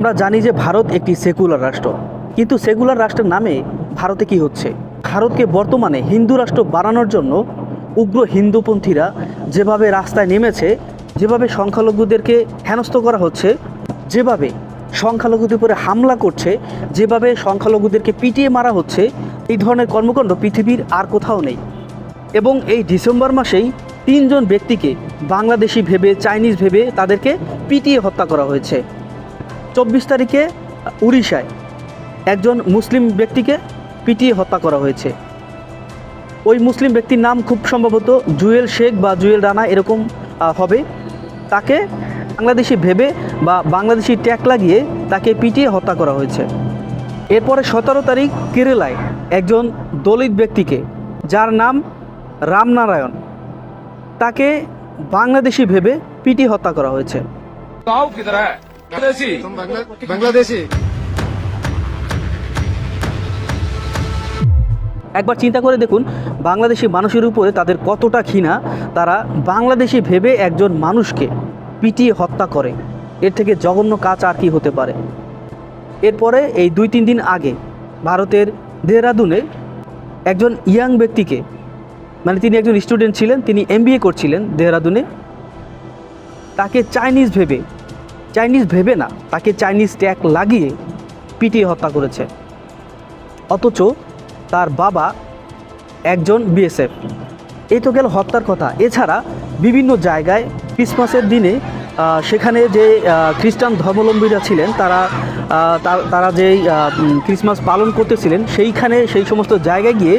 আমরা জানি যে ভারত একটি সেকুলার রাষ্ট্র। কিন্তু সেকুলার রাষ্ট্রের নামে ভারতে কি হচ্ছে? ভারতকে বর্তমানে হিন্দু রাষ্ট্র বানানোর জন্য উগ্র হিন্দুপন্থীরা যেভাবে রাস্তায় নেমেছে, যেভাবে সংখ্যালঘুদেরকে হেনস্থ করা হচ্ছে, যেভাবে সংখ্যালঘুদের উপরে হামলা করছে, যেভাবে সংখ্যালঘুদেরকে পিটিয়ে মারা হচ্ছে, এই ধরনের কর্মকাণ্ড পৃথিবীর আর কোথাও নেই। এবং এই ডিসেম্বর মাসেই তিনজন ব্যক্তিকে বাংলাদেশি ভেবে, চাইনিজ ভেবে তাদেরকে পিটিয়ে হত্যা করা হয়েছে। চব্বিশ তারিখে উড়িষ্যায় একজন মুসলিম ব্যক্তিকে পিটিয়ে হত্যা করা হয়েছে। ওই মুসলিম ব্যক্তির নাম খুব সম্ভবত জুয়েল শেখ বা জুয়েল রানা এরকম হবে। তাকে বাংলাদেশি ভেবে বা বাংলাদেশি ট্যাগ লাগিয়ে তাকে পিটিয়ে হত্যা করা হয়েছে। এরপরে সতেরো তারিখ কেরালায় একজন দলিত ব্যক্তিকে, যার নাম রামনারায়ণ, তাকে বাংলাদেশি ভেবে পিটিয়ে হত্যা করা হয়েছে। একবার চিন্তা করে দেখুন বাংলাদেশি মানুষের উপরে তাদের কতটা ঘৃণা তারা বাংলাদেশি ভেবে একজন মানুষকে পিটিয়ে হত্যা করে। এর থেকে জঘন্য কাজ আর কি হতে পারে? এরপরে এই দুই তিন দিন আগে ভারতের দেহরাদুনে একজন ইয়াং ব্যক্তিকে মানে তিনি একজন স্টুডেন্ট ছিলেন তিনি এমবিএ করছিলেন দেহরাদুনে। তাকে চাইনিজ ভেবে চাইনিজ ভেবে না তাকে চাইনিজ ট্যাগ লাগিয়ে পিটিয়ে হত্যা করেছে। অথচ তার বাবা একজন বিএসএফ। এই তো গেল হত্যার কথা। এছাড়া বিভিন্ন জায়গায় ক্রিসমাসের দিনে সেখানে যে খ্রিস্টান ধর্মাবলম্বীরা ছিলেন তারা তারা উম, ক্রিসমাস পালন করতেছিলেন সেইখানে সেই সমস্ত জায়গায় গিয়ে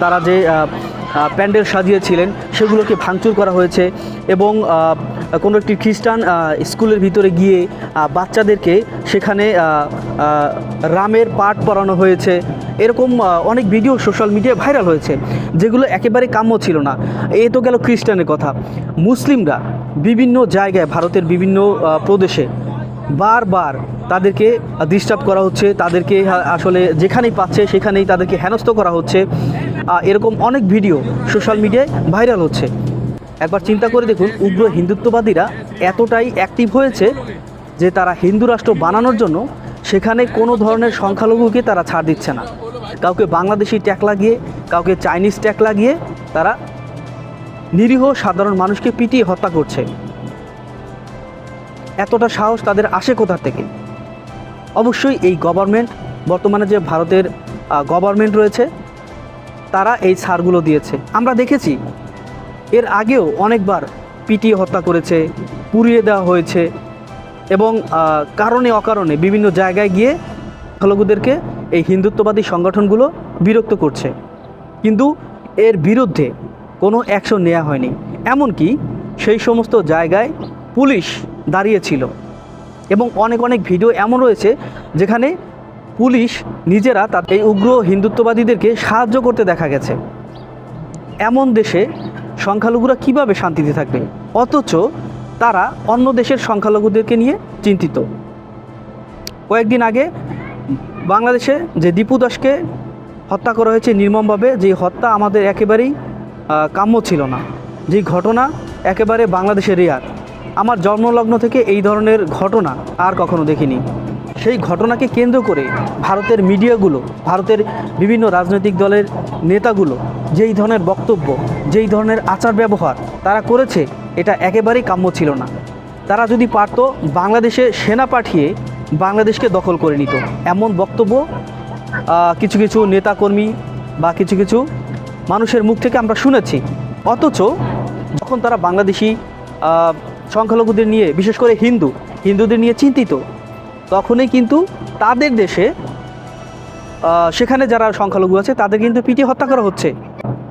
তারা যে প্যান্ডেল সাজিয়েছিলেন সেগুলোকে ভাঙচুর করা হয়েছে এবং কোনো একটি খ্রিস্টান স্কুলের ভিতরে গিয়ে বাচ্চাদেরকে সেখানে রামের পাঠ পড়ানো হয়েছে। এরকম অনেক ভিডিও সোশ্যাল মিডিয়ায় ভাইরাল হয়েছে, যেগুলো একেবারে কাম্য ছিল না। এ তো গেল খ্রিস্টানের কথা। মুসলিমরা বিভিন্ন জায়গায়, ভারতের বিভিন্ন প্রদেশে বারবার তাদেরকে ডিস্টার্ব করা হচ্ছে, তাদেরকে আসলে যেখানেই পাচ্ছে সেখানেই তাদেরকে হেনস্থ করা হচ্ছে। এরকম অনেক ভিডিও সোশ্যাল মিডিয়ায় ভাইরাল হচ্ছে। একবার চিন্তা করে দেখুন, উগ্র হিন্দুত্ববাদীরা এতটাই অ্যাক্টিভ হয়েছে যে তারা হিন্দু রাষ্ট্র বানানোর জন্য সেখানে কোনো ধরনের সংখ্যালঘুকে তারা ছাড় দিচ্ছে না। কাউকে বাংলাদেশি ট্যাগ লাগিয়ে, কাউকে চাইনিজ ট্যাগ লাগিয়ে তারা নিরীহ সাধারণ মানুষকে পিটিয়ে হত্যা করছে। এতটা সাহস তাদের আসে কোথা থেকে? অবশ্যই এই গভর্নমেন্ট বর্তমানে যে ভারতের গভর্নমেন্ট রয়েছে, তারা এই ছাড়গুলো দিয়েছে। আমরা দেখেছি এর আগেও অনেকবার পিটিয়ে হত্যা করেছে, পুড়িয়ে দেওয়া হয়েছে এবং কারণে অকারণে বিভিন্ন জায়গায় গিয়ে সংখ্যালঘুদেরকে এই হিন্দুত্ববাদী সংগঠনগুলো বিরক্ত করছে। কিন্তু এর বিরুদ্ধে কোনো অ্যাকশন নেওয়া হয়নি। এমনকি সেই সমস্ত জায়গায় পুলিশ দাঁড়িয়েছিল এবং অনেক অনেক ভিডিও এমন রয়েছে যেখানে পুলিশ নিজেরা তার এই উগ্র হিন্দুত্ববাদীদেরকে সাহায্য করতে দেখা গেছে। এমন দেশে সংখ্যালঘুরা কীভাবে শান্তিতে থাকবে? অথচ তারা অন্য দেশের সংখ্যালঘুদেরকে নিয়ে চিন্তিত। কয়েকদিন আগে বাংলাদেশে যে দীপু দাসকে হত্যা করা হয়েছে নির্মমভাবে যে হত্যা আমাদের একেবারেই কাম্য ছিল না। যে ঘটনা একেবারে বাংলাদেশের রেয়ার আমার জন্মলগ্ন থেকে এই ধরনের ঘটনা আর কখনো দেখিনি। সেই ঘটনাকে কেন্দ্র করে ভারতের মিডিয়াগুলো, ভারতের বিভিন্ন রাজনৈতিক দলের নেতাগুলো যেই ধরনের বক্তব্য, যেই ধরনের আচার ব্যবহার তারা করেছে, এটা একেবারেই কাম্য ছিল না। তারা যদি পারত, বাংলাদেশে সেনা পাঠিয়ে বাংলাদেশকে দখল করে নিত। এমন বক্তব্য কিছু কিছু নেতাকর্মী বা কিছু কিছু মানুষের মুখ থেকে আমরা শুনেছি। অথচ যখন তারা বাংলাদেশি সংখ্যালঘুদের নিয়ে, বিশেষ করে হিন্দু, হিন্দুদের নিয়ে চিন্তিত, তখনই কিন্তু তাদের দেশে সেখানে যারা সংখ্যালঘু আছে, তাদের কিন্তু পিটিয়ে হত্যা করা হচ্ছে।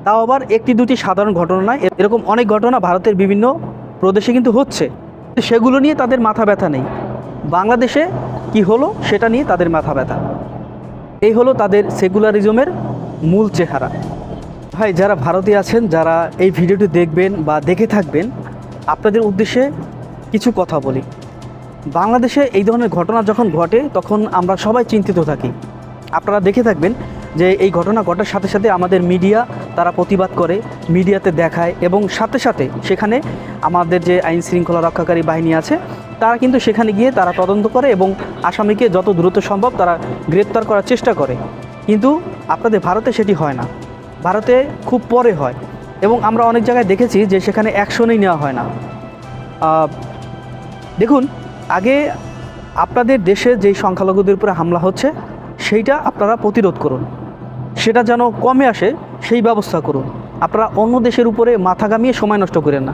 তাও আবার একটি দুটি সাধারণ ঘটনা নয়। এরকম অনেক ঘটনা ভারতের বিভিন্ন প্রদেশে কিন্তু হচ্ছে। সেগুলো নিয়ে তাদের মাথা ব্যথা নেই। বাংলাদেশে কি হলো সেটা নিয়ে তাদের মাথা ব্যথা। এই হলো তাদের সেকুলারিজমের মূল চেহারা। ভাই, যারা ভারতে আছেন, যারা এই ভিডিওটি দেখবেন বা দেখে থাকবেন, আপনাদের উদ্দেশ্যে কিছু কথা বলি। বাংলাদেশে এই ধরনের ঘটনা যখন ঘটে, তখন আমরা সবাই চিন্তিত থাকি। আপনারা দেখে থাকবেন যে এই ঘটনা ঘটার সাথে সাথে আমাদের মিডিয়া তারা প্রতিবাদ করে, মিডিয়াতে দেখায় এবং সাথে সাথে সেখানে আমাদের যে আইন শৃঙ্খলা রক্ষাকারী বাহিনী আছে, তারা কিন্তু সেখানে গিয়ে তারা তদন্ত করে এবং আসামিকে যত দ্রুত সম্ভব তারা গ্রেপ্তার করার চেষ্টা করে। কিন্তু আপনাদের ভারতে সেটি হয় না। ভারতে খুব পরে হয় এবং আমরা অনেক জায়গায় দেখেছি যে সেখানে অ্যাকশনই নেওয়া হয় না। দেখুন, আগে আপনাদের দেশে যেই সংখ্যালঘুদের উপরে হামলা হচ্ছে, সেইটা আপনারা প্রতিরোধ করুন। সেটা যেন কমে আসে, সেই ব্যবস্থা করুন। আপনারা অন্য দেশের উপরে মাথা গামিয়ে সময় নষ্ট করেন না।